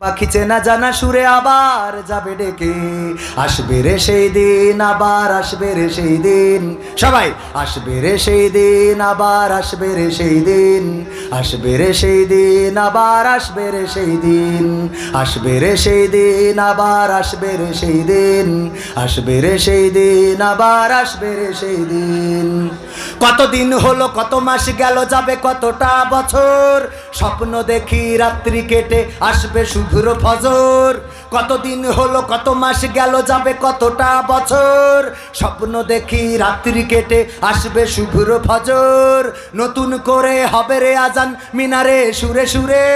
পাখি চেনা জানা সুরে আবার যাবে ডেকে আসবে রে সেই দিন আবার আসবে রে সেই দিন সবাই আসবে রে সেই দিন আবার আসবে রে সেই দিন আসবে রে সেই দিন আবার আসবে রে সেই দিন আসবে রে সেই দিন আবার আসবে রে সেই দিন আসবে রে সেই দিন আবার আসবে রে সেই দিন কতদিন হলো কত মাস গেল যাবে কতটা বছর স্বপ্ন দেখি রাত্রি কেটে আসবে শুভ্র ফজর। কতদিন হলো, কত মাস গেল, যাবে কতটা বছর? স্বপ্ন দেখি রাত্রি কেটে আসবে শুভ্র ফজর। নতুন করে হবে রে আজান, মিনারে সুরে সুরে।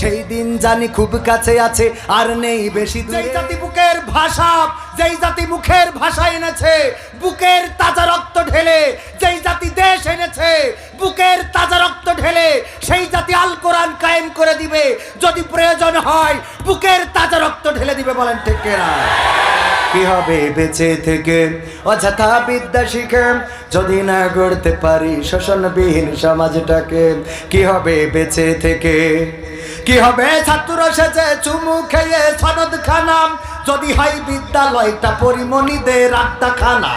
সেই দিন জানি খুব কাছে আছে, আর নেই বেশি জাতি বুকের ভাষা যেই জাতি মুখের ভাষা এনেছে, বুকের তাজা রক্ত ঢেলে, যেই জাতি দেশ এনেছে, বুকের তাজা রক্ত ঢেলে, সেই জাতি আল কোরআন কায়েম করে দিবে। যদি প্রয়োজন হয়, বুকের তাজা রক্ত ঢেলে দিবে বলেন ঠিক না কি হবে বেঁচে থেকে? অযথা বিদ্যা শিখে, যদি না গড়তে পারি শোষণবিহীন সমাজটাকে, কি হবে বেঁচে থেকে? কি হবে? ছাত্র সেজে চুমু খেয়ে সনদ খানাম। যদি হয় বিদ্যালয়টা পরিমণিদের আড্ডা খানা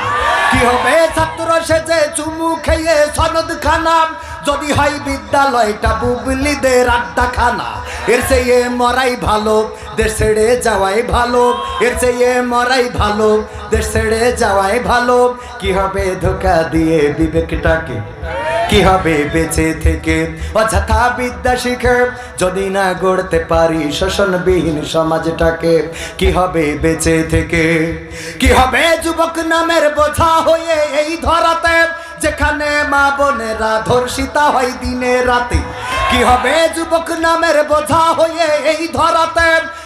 কি হবে? ছাত্র সেজে চুমু খেয়ে সনদ খানাম। যদি হয় বিদ্যালয়টা বুবলিদের আড্ডা খানা এর চেয়ে মরাই ভালো, দেশ ছেড়ে যাওয়াই ভালো। এর চেয়ে মরাই ভালো, দেশ ছেড়ে যাওয়াই ভালো। কি হবে ধোকা দিয়ে বিবেকটাকে? কি হবে বেঁচে থেকে? অযথা বিদ্যা শিখে, যদি না গড়তে পারি শোষণবিহীন সমাজটাকে কি হবে বেঁচে থেকে? কি হবে যুবক নামের বোঝা হয়ে এই ধরাতে, যেখানে মা বোনেরা ধর্ষিতা হয় দিনে রাতে? কি হবে যুবক নামের বোঝা হয়ে এই ধরাতে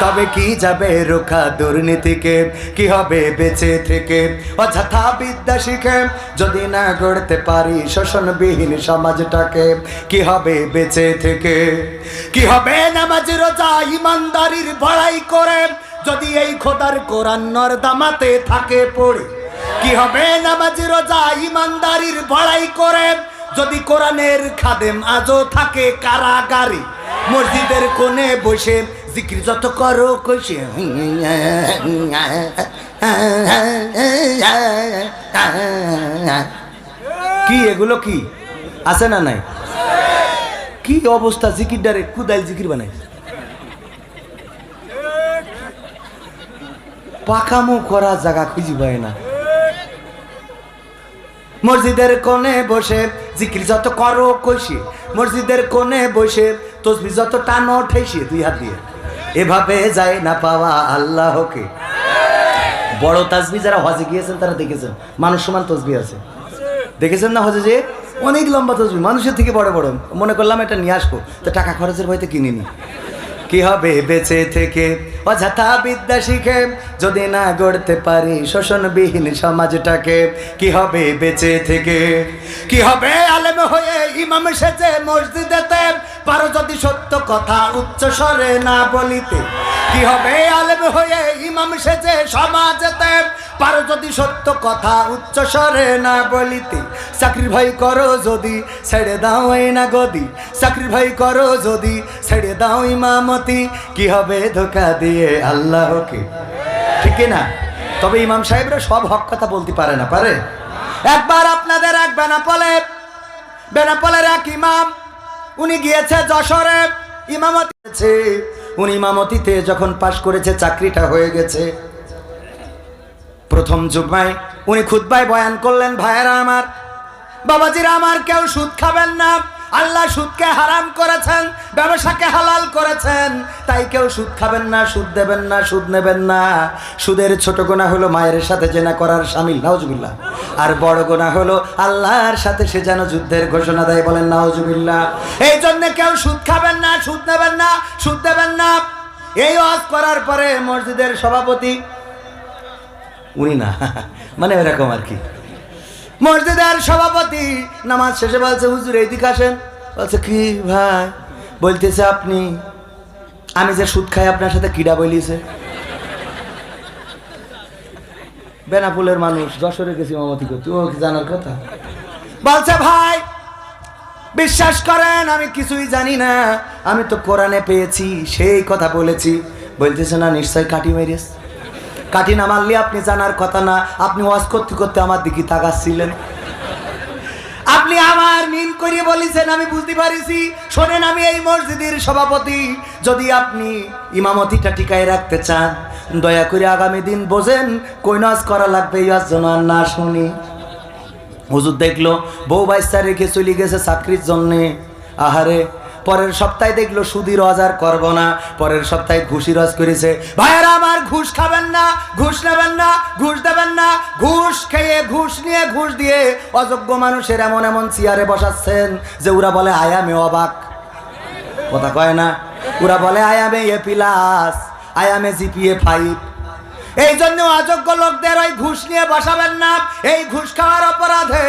তবে কি যাবে রোখা দুর্নীতিকে? কি হবে বেঁচে থেকে? অযথা বিদ্যা শিখে যদি না গড়তে পারি শোষণবিহীন সমাজটাকে, কি হবে বেঁচে থেকে? কি হবে নামাজ, রোজা, ইমানদারির বড়াই করে যদি এই খোদার কোরআন নর্দামাতে থাকে পড়ে? কি হবে নামাজ, রোজা, ইমানদারির বড়াই করে যদি কোরআনের খাদেম আজও থাকে কারাগারে? মসজিদের কোণে বসে জিক্রি যত করো কইছে কি এগুলো কি আছে না নাই কি অবস্থা জিকির ডারে কুদাইল জিকির বানাই পাকামো করা জায়গা খুঁজি পায় না মসজিদের কোণে বসে জিকির যত করো কইছি মসজিদের কোণে বসে তসবি যত টানো ঠেসি দুই হাত দিয়ে এভাবে যায় না পাওয়া আল্লাহকে। বড় তাসবি যারা হজে গিয়েছেন, তারা দেখেছেন। মানুষ সমান তসবি আছে। দেখেছেন না হজে যে? অনেক লম্বা তসবি মানুষের থেকে বড় বড়। মনে করলাম এটা নিয়ে আসব। তো টাকা খরচের ভয়তে কিনিনি কি হবে বেঁচে থেকে? অযথা বিদ্যা শিখে যদি না গড়তে পারি শোষণবিহীন সমাজটাকে, কি হবে বেঁচে থেকে? কি হবে আলেম হয়ে ইমাম সেজে মসজিদেতে পারো যদি সত্য কথা উচ্চ স্বরে না বলিতে, কি হবে আলেম হয়ে ইমাম সেজে সমাজেতে? পারো যদি সত্য কথা উচ্চ স্বরে না বলিতে, চাকরি ভাই করো যদি ছেড়ে দাও এই না গদি। চাকরি ভাই করো যদি ছেড়ে দাও ইমামতি, কি হবে ধোকা দিয়ে আল্লাহকে? ঠিক না তবে ইমাম সাহেবরা সব হক কথা বলতে পারে না, পারে? একবার আপনাদের এক বেনাপলে বেনাপলের এক ইমাম উনি গিয়েছে যশোরে, ইমামতি আছে। উনি ইমামতিতে যখন পাশ করেছে, চাকরিটা হয়ে গেছে প্রথম জুম্মায় উনি খুদ্ায় বয়ান করলেন, ভাইয়েরা আমার, বাবাজিরা আমার, কেউ সুদ খাবেন না আল্লাহ সুদকে হারাম করেছেন, ব্যবসাকে হালাল করেছেন, তাই কেউ সুদ খাবেন না, সুদ দেবেন না, সুদ নেবেন না। সুদের ছোট গোনা হলো মায়ের সাথে জেনা করার সামিল, নাউজুবিল্লাহ। আর বড় গোনা হলো আল্লাহর সাথে সে যেন যুদ্ধের ঘোষণা দেয় বলেন, নাউজুবিল্লাহ। এই জন্যে কেউ সুদ খাবেন না, সুদ নেবেন না, সুদ দেবেন না। এই ওয়াজ করার পরে মসজিদের সভাপতি, উনি না মানে এরকম আর কি। মসজিদের সভাপতি। নামাজ শেষে বলছে, হুজুর, এইদিকে আসেন। বলছে, কি ভাই? বলতেছে, আপনি, আমি যে সুদ খাই, আপনার সাথে কিডা বলিছে? বেনাপুলের মানুষ, যশোরে গেছি মামতি করতে। ও জানার কথা? বলছে, ভাই, বিশ্বাস করেন, আমি কিছুই জানি না। আমি তো কোরআনে পেয়েছি, সেই কথা বলেছি। বলতেছে, না, নিশ্চয় কাটি মেরিস কাটি না মারলে আপনি জানার কথা না। আপনি ওয়াজ করতে করতে আমার দিকে তাকাচ্ছিলেন। আপনি আমার মিল করিয়ে বলেছেন, আমি বুঝতে পারিছি। শোনেন, আমি এই মসজিদের সভাপতি। যদি আপনি ইমামতিটা টিকায় রাখতে চান, দয়া করে আগামী দিন বোঝেন, কই নাচ করা লাগবে ওয়াজ আর না শুনি। হুজুর দেখল, বউ বাইসা রেখে চলে গেছে চাকরির জন্যে। আহারে পরের সপ্তাহে দেখল সুদি রজ আর করব না। পরের সপ্তাহে ঘুষি রজ করেছে। ভাইয়েরা আমার ঘুষ খাবেন না, ঘুষ নেবেন না, ঘুষ দেবেন না। ঘুষ খেয়ে, ঘুষ নিয়ে, ঘুষ দিয়ে অযোগ্য মানুষের এমন এমন চেয়ারে বসাচ্ছেন যে ওরা বলে আয়ামে অবাক। কথা কয় না। ওরা বলে I am A plus I am GPA five এই জন্য অযোগ্য লোকদের ওই ঘুষ নিয়ে বসাবেন না। এই ঘুষ খাওয়ার অপরাধে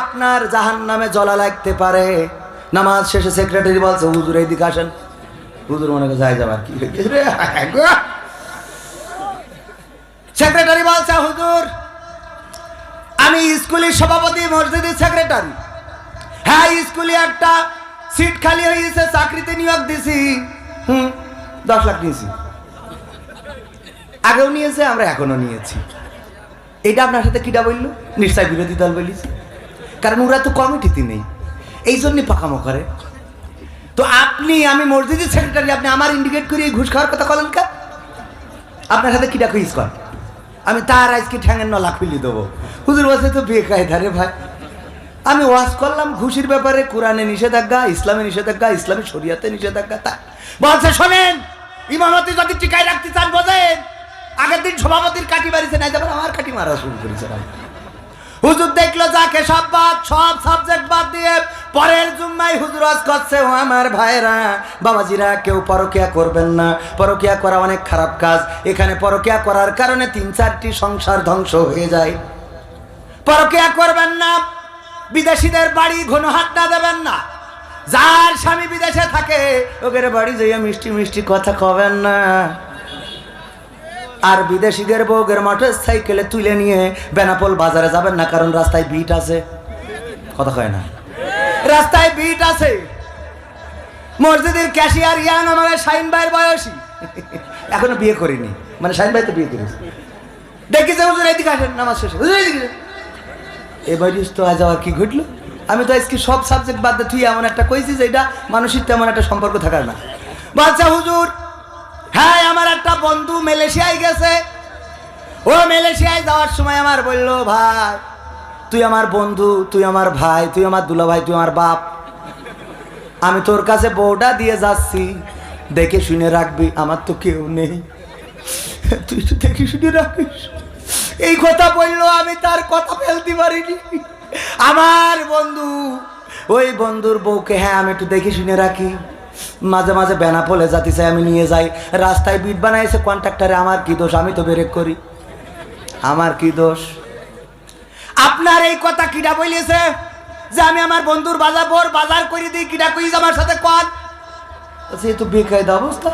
আপনার জাহান নামে জ্বলা লাগতে পারে। নামাজ শেষে সেক্রেটারি বলছে, হুজুর এই দিকে আসেন। হুজুর মনে করে যাই যাবার কি? সেক্রেটারি বলছে, হুজুর, আমি স্কুলের সভাপতি, মসজিদের সেক্রেটারি হ্যাঁ স্কুলে একটা সিট খালি হয়েছে, চাকরিতে নিয়োগ দিছি। হুম, দশ লাখ নিয়েছি। আগেও নিয়েছে, আমরা এখনও নিয়েছি। এটা আপনার সাথে কিটা বলল? নিশ্চয় বিরোধী দল বলিস কারণ ওরা তো কমিটিতে নেই। এই জন্যই পাকামো করে। তো আপনি, আমি মসজিদের সেক্রেটারি আপনি আমার ইন্ডিকেট করে ঘুষ খাওয়ার কথা বলেন কা আপনার সাথে কিটা কুইজ কর আমি তার আজকে ঠ্যাঙের ন লাখ পিলি দেবো। হুজুর বলছে তো বেকায়দা রে ভাই। আমি ওয়াজ করলাম, ঘুষির ব্যাপারে কোরআনে নিষেধাজ্ঞা, ইসলামে নিষেধাজ্ঞা, ইসলামী শরিয়াতে নিষেধাজ্ঞা, তা বলছে, শোনেন, ইমামতি যদি টিকায় রাখতে চান বোঝেন, আগের দিন সভাপতির কাটি মারিছে না যাবেন আমার কাটি মারা শুরু করেছে হুজুর দেখল যাকে সব বাদ, সব সাবজেক্ট বাদ দিয়ে পরের জুম্মাই হুজুর আজ করছে, ও আমার ভাইরা বাবাজিরা, কেউ পরকিয়া করবেন না। পরকিয়া করা অনেক খারাপ কাজ। এখানে পরকিয়া করার কারণে তিন চারটি সংসার ধ্বংস হয়ে যায়। পরকিয়া করবেন না। বিদেশিদের বাড়ি ঘন হাত না দেবেন না। যার স্বামী বিদেশে থাকে ওদের বাড়ি যাইয়া মিষ্টি মিষ্টি কথা কবেন না। আর বিদেশিদের বউগের মোটর সাইকেলে তুলে নিয়ে বেনাপোল বাজারে যাবেন না, কারণ রাস্তায় বিট আছে। কথা কয় না? রাস্তায় বিট আছে। মসজিদের ক্যাশিয়ার ইয়াং আমার শাইন ভাইয়ের বয়সী। এখনও বিয়ে করিনি। মানে শাইন ভাই তো বিয়ে করেছে। দেখেছে হুজুর এইদিকে আসেন, নামাজ শেষে। হুজুর এইদিকে আসেন। এবার তো আজ আবার কি ঘটলো? আমি তো আজকে সব সাবজেক্ট বাদ দিয়ে তুই এমন একটা কইছি যে এটা মানুষের তেমন একটা সম্পর্ক থাকার না। বাচ্চা হুজুর হ্যাঁ আমার একটা বন্ধু মালয়েশিয়ায় গেছে। ও মালয়েশিয়ায় যাওয়ার সময় আমার বলল, ভাই, তুই আমার বন্ধু, তুই আমার ভাই, তুই আমার দুলা ভাই তুই আমার বাপ। আমি তোর কাছে বউটা দিয়ে যাচ্ছি। দেখে শুনে রাখবি, আমার তো কেউ নেই। তুই তো দেখে শুনে রাখিস। এই কথা বলল, আমি তার কথা ফেলতে পারিনি। আমার বন্ধু, ওই বন্ধুর বউকে হ্যাঁ আমি একটু দেখে শুনে রাখি। মাঝে মাঝে বেনা পলে যাতে চাই আমি নিয়ে যাই। রাস্তায় বিট বানাইছে কন্ট্রাক্টারে আমার কি দোষ? আমি তো বেরেক করি। আমার কি দোষ? আপনার এই কথা কিডা বলিয়েছে যে আমি আমার বন্ধুর বাজার পর বাজার করে দিই, কিডা কইস আমার সাথে কন সে তো বেকায়দা অবস্থা।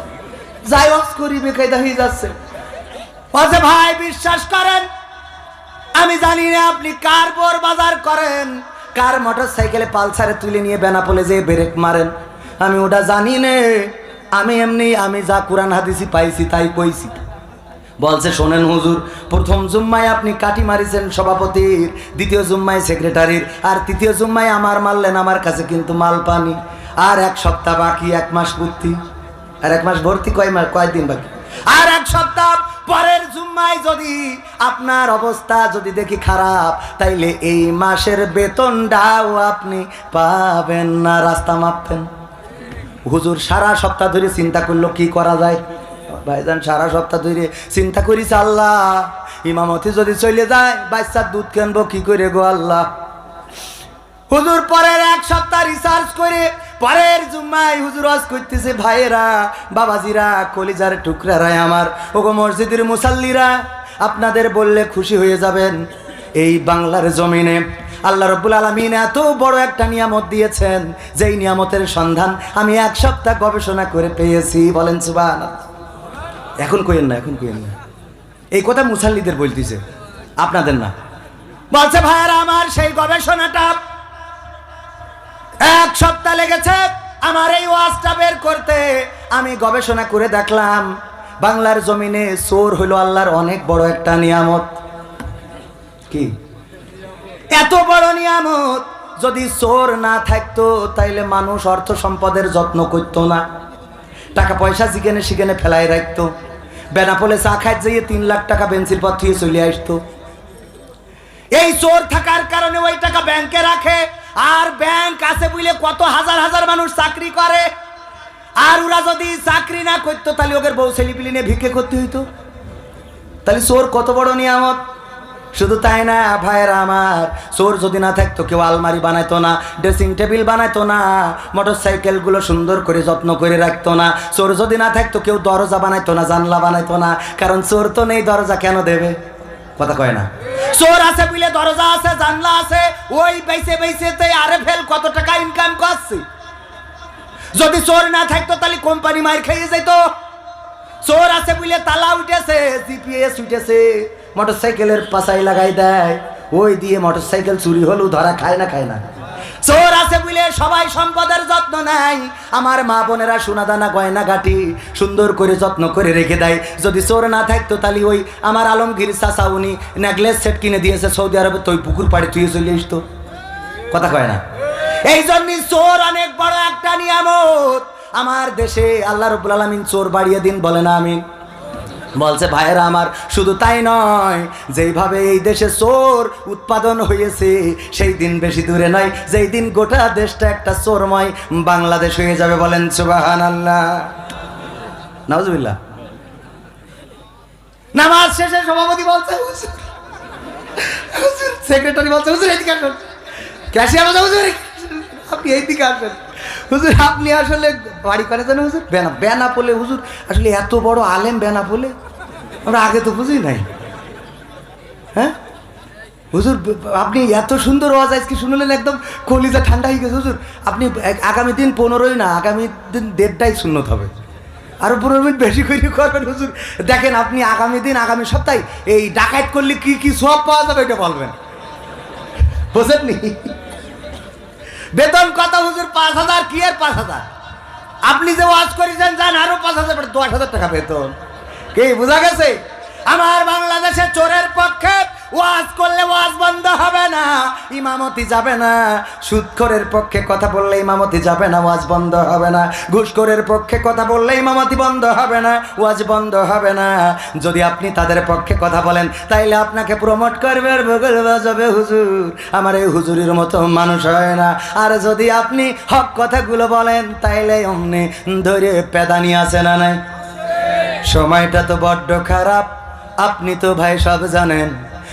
যাই অফ করি বেকায়দা হয়ে যাচ্ছে। বলছে, ভাই, বিশ্বাস করেন? আমি জানি না আপনি কার পর বাজার করেন। কার মোটর সাইকেলে পালসারে তুলে নিয়ে বেনাপোলে যে ব্রেক মারেন। আমি ওটা জানি নে। আমি এমনি, আমি যা কোরআন হাদিসি পাইছি, তাই কইছি। বলছে, শোনেন হুজুর, প্রথম জুম্মায় আপনি কাটি মারিছেন সভাপতির, দ্বিতীয় জুম্মায় সেক্রেটারির, আর তৃতীয় জুম্মায় আমার মারলেন আমার কাছে কিন্তু মাল পানি। আর এক সপ্তাহ বাকি, এক মাস ভর্তি। আর এক মাস ভর্তি কয় মাস কয়দিন বাকি? আর এক সপ্তাহ পরের জুম্মা জুম্মায় যদি আপনার অবস্থা যদি দেখি খারাপ, তাইলে এই মাসের বেতনটাও আপনি পাবেন না, রাস্তা মাপতেন। হুজুর সারা সপ্তাহ ধরে চিন্তা করল, কি করা যায়? ভাইজান, সারা সপ্তাহ ধরে চিন্তা করিস আল্লাহ, ইমামতি যদি চলে যায়, বাচ্চার দুধ কেনবো, কি করে গো আল্লাহ? হুজুর পরের এক সপ্তাহ রিসার্চ করে, পরের জুম্মায় হুজুর ওয়াজ করতেছে, ভাইয়েরা, বাবাজিরা, কলিজার টুকরারাই আমার। ওগো মসজিদের মুসাল্লিরা, আপনাদের বললে খুশি হয়ে যাবেন। এই বাংলার জমিনে আল্লাহ রব্বুল আলমিন এত বড় একটা নিয়ামত দিয়েছেন, যেই নিয়ামতের সন্ধান আমি এক সপ্তাহ গবেষণা করে পেয়েছি। বলেন সুবাহ এখন কইেন না, এখন কইেন না। এই কথা মুসাল্লিদের বলতেছে, আপনাদের না। বলছে, ভাইয়ারা, আমার সেই গবেষণাটা এক সপ্তাহ লেগেছে, আমার এই ওয়াজটা বের করতে। আমি গবেষণা করে দেখলাম, বাংলার জমিনে চোর হলো আল্লাহর অনেক বড় একটা নিয়ামত। কি? এত বড় নিয়ামত। যদি চোর না থাকতো, তাইলে মানুষ অর্থ সম্পদের যত্ন করতো না। টাকা পয়সা যেখানে সেখানে ফেলাই রাখতো। বেনাপোলে চা খাই যেয়ে তিন লাখ টাকা বেঞ্চির পথ থেকে চলে আসতো। এই চোর থাকার কারণে ওই টাকা ব্যাংকে রাখে। আর ব্যাংক আছে বুঝলে কত হাজার হাজার মানুষ চাকরি করে। আর ওরা যদি চাকরি না করতো তাহলে ওদের বউ ছেলিপিলি নিয়ে ভিক্ষে করতে হইতো। তাহলে চোর কত বড় নিয়ামত। শুধু তাই না, ভাইয়ের আমার? চোর যদি না থাকতো, কেউ আলমারি বানাইতো না, ড্রেসিং টেবিল বানাইতো না মোটর সাইকেলগুলো সুন্দর করে যত্ন করে রাখতো না। চোর যদি না থাকতো, কেউ দরজা বানাইতো না, জানলা বানাইতো না। কারণ চোর তো নেই, দরজা কেন দেবে? কথা কয় না। চোর আছে বুঝলে দরজা আছে, জানলা আছে, ওই বেসে বেসেতে আরে ফেল, কত টাকা ইনকাম করছে। যদি চোর না থাকতো, তাহলে কোম্পানি মার খেয়ে যেত। চোর আছে বুঝলে তালা উঠেছে জিপিএস উঠেছে। মোটর সাইকেলের পাশাই লাগাই দেয়। ওই দিয়ে মোটর সাইকেল চুরি হলেও ধরা খায় না খায় না। চোর আছে বুঝলে সবাই সম্পদের যত্ন নেয়। আমার মা বোনেরা সোনাদানা গয়না গাটি সুন্দর করে যত্ন করে রেখে দেয়। যদি চোর না থাকতো তাহলে ওই আমার আলমগীর চাচা, উনি নেকলেস সেট কিনে দিয়েছে সৌদি আরবে। তো ওই পুকুর পাড়ে তুই চলে আসতো। কথা কয় না? এই জন্যই চোর অনেক বড় একটা নিয়ামত। আমার দেশে আল্লাহ রবুল আলমিন চোর বাড়িয়ে দিন বলে না, আমিন। বলছে, ভাইয়েরা আমার, শুধু তাই নয়, যেইভাবে এই দেশে চোর উৎপাদন হয়েছে, সেই দিন বেশি দূরে নয়, যেই দিন গোটা দেশটা একটা চোরময় বাংলাদেশ হয়ে যাবে বলেন সুবাহান আল্লাহ নজবিল্লা নামাজ শেষে সভাপতি বলছে সেক্রেটারি বলছে, হুজুর, এদিকে আসুন। ক্যাশিয়ার বলছে, হুজুর আপনি এইদিকে আসেন। হুজুর, আপনি আসলে বাড়ি করে জানেন হুজুর? বেনা বেনা পোলে হুজুর, আসলে এত বড় আলেম বেনা পোলে আমরা আগে তো বুঝি নাই। হ্যাঁ? হুজুর আপনি এত সুন্দর আওয়াজ আজকে শুনলেন, একদম কলিজা ঠান্ডা হয়ে গেছে, হুজুর। আপনি আগামী দিন পনেরোই না, আগামী দিন দেড়টাই শূন্যত হবে। আরও পনেরো মিনিট বেশি করে করবেন, হুজুর। দেখেন, আপনি আগামী দিন, আগামী সপ্তাহে এই ডাকাত করলে কি কি সব পাওয়া যাবে, এটা বলবেন। বুঝেননি? বেতন কত হুজুর? পাঁচ হাজার। কি আর পাঁচ হাজার? আপনি যে ওয়াজ করেছেন যান আরও পাঁচ হাজার দশ হাজার টাকা বেতন। কি, বোঝা গেছে? আমার বাংলাদেশে চোরের পক্ষে ওয়াজ করলে ওয়াজ বন্ধ হবে না, ইমামতি যাবে না। সুদখোরের পক্ষে কথা বললে ইমামতি যাবে না, ওয়াজ বন্ধ হবে না। ঘুষখোরের পক্ষে কথা বললে ইমামতি বন্ধ হবে না, ওয়াজ বন্ধ হবে না। যদি আপনি তাদের পক্ষে কথা বলেন, তাইলে আপনাকে প্রমোট করবে আর বগল বাজাবে হুজুর। আমার এই হুজুরের মতো মানুষ হয় না। আর যদি আপনি হক কথাগুলো বলেন, তাইলে অমনি ধরে পেদানি আছে না নাই? সময়টা তো বড্ড খারাপ। আপনি তো ভাই সব জানেন।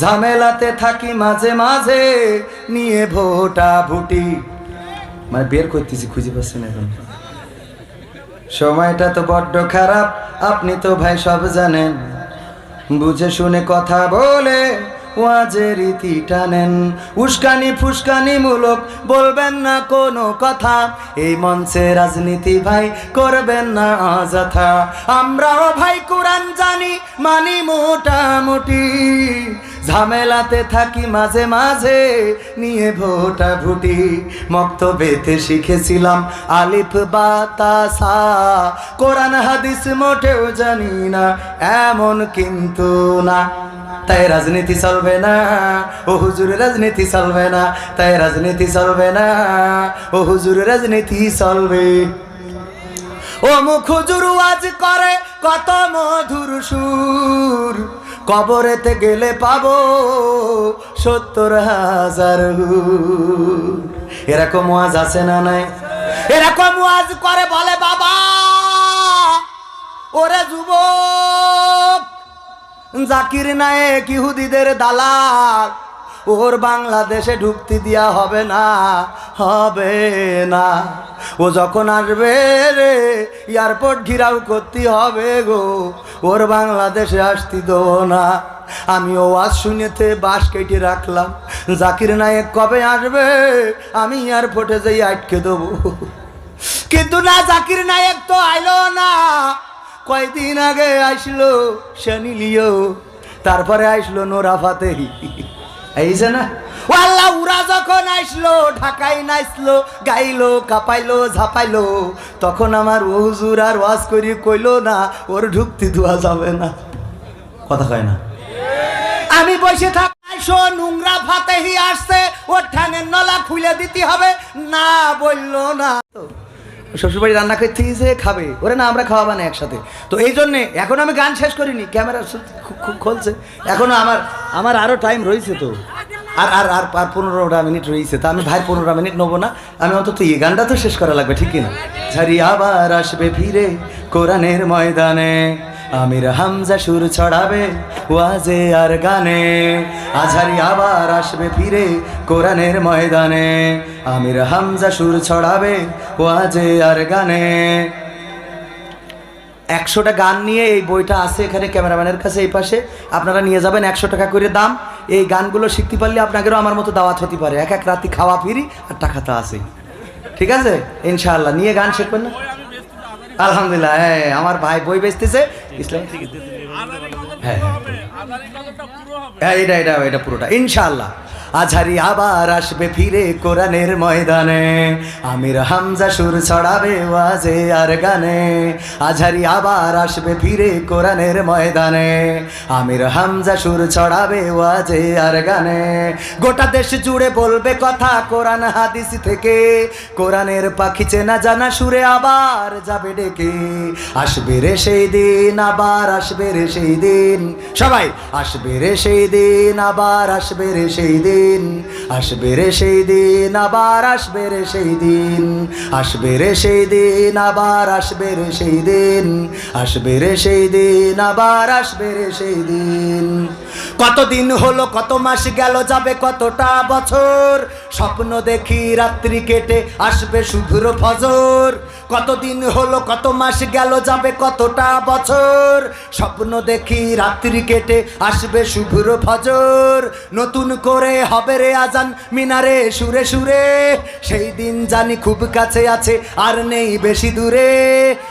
ঝামেলাতে থাকি মাঝে মাঝে, নিয়ে ভোটা ভুটি। মানে বের করতেছি, খুঁজে পাচ্ছি না এখন। সময়টা তো বড্ড খারাপ, আপনি তো ভাই সব জানেন। বুঝে শুনে কথা বলে ওয়াজে রীতি টানেন উস্কানি ফুসকানি মূলক, বলবেন না কোনো কথা। এই মঞ্চে রাজনীতি ভাই করবেন না অযথা। আমরাও ভাই কোরআন জানি, মানি মোটামুটি। ঝামেলাতে থাকি মাঝে মাঝে, নিয়ে ভোটা ভুটি। মক্ত বেতে শিখেছিলাম আলিফ বাতাসা কোরআন হাদিস মোটেও জানি না, এমন কিন্তু না। তাই রাজনীতি চলবে না, ও হুজুর রাজনীতি চলবে না। তাই রাজনীতি চলবে না, ও হুজুর রাজনীতি চলবে। ও মুখ হুজুর আজ করে কত মধুর সুর। কবরেতে গেলে পাবো সত্তর হাজার। এরকম ওয়াজ আছে না নাই এরকম ওয়াজ করে বলে বাবা, ওরে যুব জাকির নায়েক ইহুদিদের দালাল ওর বাংলাদেশে ঢুকতে দেওয়া হবে না হবে না। ও যখন আসবে রে, এয়ারপোর্ট ঘিরাও করতে হবে গো। ওর বাংলাদেশে আসতে দেবো না। আমি ও আজ শুনেতে বাস কেটে রাখলাম। জাকির নায়েক কবে আসবে? আমি এয়ারপোর্টে যাই আটকে দেবো। কিন্তু না, জাকির নায়েক তো আইলো না। কয়দিন আগে আসলো শনিলিও তারপরে আসলো নোরা ফাতেহি। এই যে না? আল্লাহ উরা যখন আসলো ঢাকাই নাচলো গাইলো, কাপাইলো, ঝাপাইলো, তখন আমার ও হুজুর আর ওয়াজ করি কইলো না, ওর ঢুকতে দেওয়া যাবে না। কথা কয় না? আমি বসে থাক, আইসো, নোংরা ফাতেহি আসছে, ওর ঠাঙের নলা খুলে দিতে হবে। না বলল না। শ্বশুরবাড়ি রান্না করতে যে খাবে। ওরে না, আমরা খাওয়াবা না একসাথে। তো এই জন্যে এখন আমি গান শেষ করিনি। ক্যামেরা খুব খুলছে। এখনও আমার আমার আরও টাইম রয়েছে তো। আর আর আর আর পনেরোটা মিনিট রয়েছে তা আমি ভাই পনেরোটা মিনিট নেব না। আমি অন্তত এই গানটা তো শেষ করা লাগবে, ঠিক কিনা? ঝারি আবার আসবে ফিরে কোরআনের ময়দানে। আমির হামজা সুর ছড়াবে ওয়াজে আর গানে। আঝারি আবার আসবে ফিরে কোরআনের ময়দানে। আমির হামজা সুর ছড়াবে ওয়াজে আর গানে। একশোটা গান নিয়ে এই বইটা আছে এখানে ক্যামেরাম্যানের কাছে এই পাশে। আপনারা নিয়ে যাবেন একশো টাকা করে দাম। এই গানগুলো শিখতে পারলে আপনাদেরও আমার মতো দাওয়াত হতে পারে। এক এক রাতি খাওয়া ফিরি আর টাকা তো আছে। ঠিক আছে? ইনশাআল্লাহ। নিয়ে গান শিখবেন না? আলহামদুলিল্লাহ হ্যাঁ আমার ভাই বই বেচতেছে। ইসলাম হ্যাঁ হ্যাঁ। হ্যাঁ এটা এটা এটা পুরোটা। ইনশাআল্লাহ। আঝারি আবার আসবে ফিরে কোরআনের ময়দানে। আমির হামজা সুর ছড়াবে ওয়াজে আর গানে। আঝারি আবার আসবে ফিরে কোরআনের ময়দানে। আমির হামজা সুর ছড়াবে ওয়াজে আর গানে। গোটা দেশ জুড়ে বলবে কথা কোরআন হাদিস থেকে। কোরআনের পাখি চেনা জানা সুরে আবার যাবে ডেকে। আসবে রে সেই দিন, আবার আসবে রে সেই দিন। সবাই, আসবে রে সেই দিন, আবার আসবে রে সেই দিন। আসবে রে সেই দিন, আবার আসবে রে সেই দিন। আসবে রে সেই দিন, আবার আসবে রে সেই দিন। আসবে রে সেই দিন, আবার আসবে রে সেই দিন। কতদিন হলো, কত মাস গেল, যাবে কতটা বছর? স্বপ্ন দেখি রাত্রি কেটে আসবে শুভ্র ফজর। কতদিন হলো, কত মাস গেল, যাবে কতটা বছর? স্বপ্ন দেখি রাত্রি কেটে আসবে শুভ্র ফজর। নতুন করে হবে রে আজান মিনারে, সুরে সুরে। সেই দিন জানি খুব কাছে আছে, আর নেই বেশি দূরে।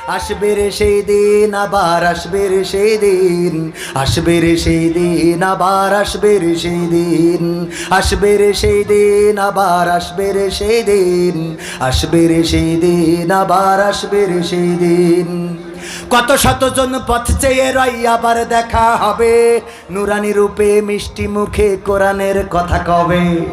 আসবে রে সেই দিন, আবার আসবে রে সেই দিন। আসবে রে সেই দিন, আবার আসবে রে সেই দিন। আসবে রে সেই দিন, আবার আসবে রে সেই দিন। আসবে রে সেই দিন, আবার আসবে রে সেই দিন। কত শতজন পথ চেয়ে রই আবার দেখা হবে। নুরানি রূপে মিষ্টি মুখে কোরআনের কথা কবে?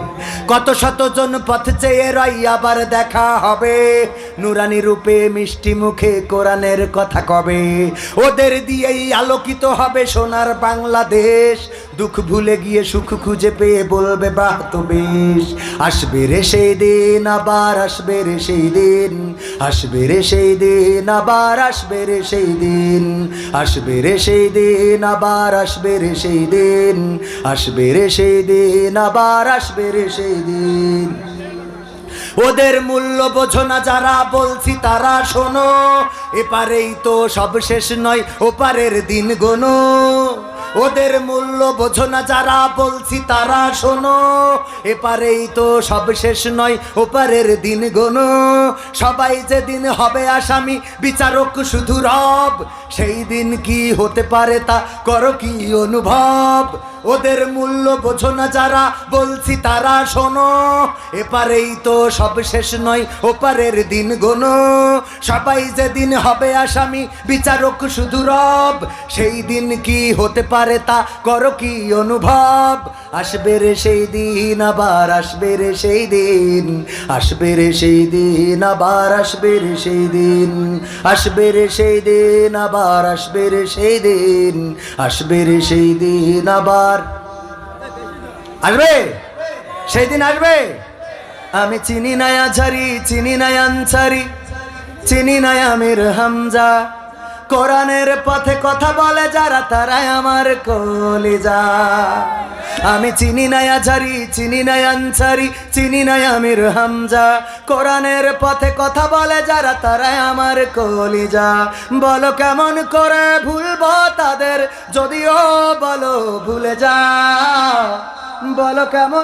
কত শতজন পথ চেয়ে রই আবার দেখা হবে। নুরানি রূপে মিষ্টি মুখে কোরআনের কথা কবে? ওদের দিয়েই আলোকিত হবে সোনার বাংলাদেশ। দুঃখ ভুলে গিয়ে সুখ খুঁজে পেয়ে বলবে, বাহ, তো বেশ। আসবে রে সেই দিন, আবার আসবে রে সেই দিন। আসবে রে সেই দিন, আবার আসবে রে সেই দিন, আসবে রে সেই দিন, আবার আসবে রে সেই দিন, আসবে রে সেই দিন, আবার আসবে রে সেই দিন। ওদের মূল্য বোঝো না যারা বলছি তারা শোনো, এপারেই তো সবশেষ নয়, ওপারের দিন গোনো। ওদের মূল্য বোঝো না যারা বলছি তারা শোনো। এপারেই তো সব শেষ নয়, ওপারের দিন গোনো। সবাই যেদিন হবে আসামি, বিচারক শুধু রব। সেই দিন কি হতে পারে তা করো কি অনুভব? ওদের মূল্য বোঝো না যারা বলছি তারা শোনো। এপারেই তো সব শেষ নয়, ওপারের দিন গোনো। সবাই যেদিন হবে আসামি, বিচারক শুধু রব। সেই দিন কি হতে পারে তা করো কি অনুভব? আসবে রে সেই দিন আবার, আসবে রে সেই দিন। আসবে রে সেই দিন আবার, আসবে রে সেই দিন। আসবে রে সেই দিন আবার, আসবে রে সেই দিন। আসবে রে সেই দিন আবার। আসবে? সেই দিন আসবে? আমি চিনি নাই আঝারি, চিনি নাই আনসারি, চিনি নাই আমির হামজা। কোরআনের পথে কথা বলে যারা, তারাই আমার কলিজা। আমি চিনি নাই আঝারি, চিনি নাই আনসারি, চিনি নাই আমির হামজা। কোরআনের পথে কথা বলে যারা, তারাই আমার কলিজা। বলো কেমন করে ভুলবো তাদের, যদিও বলো ভুলে যা। বলো কেমন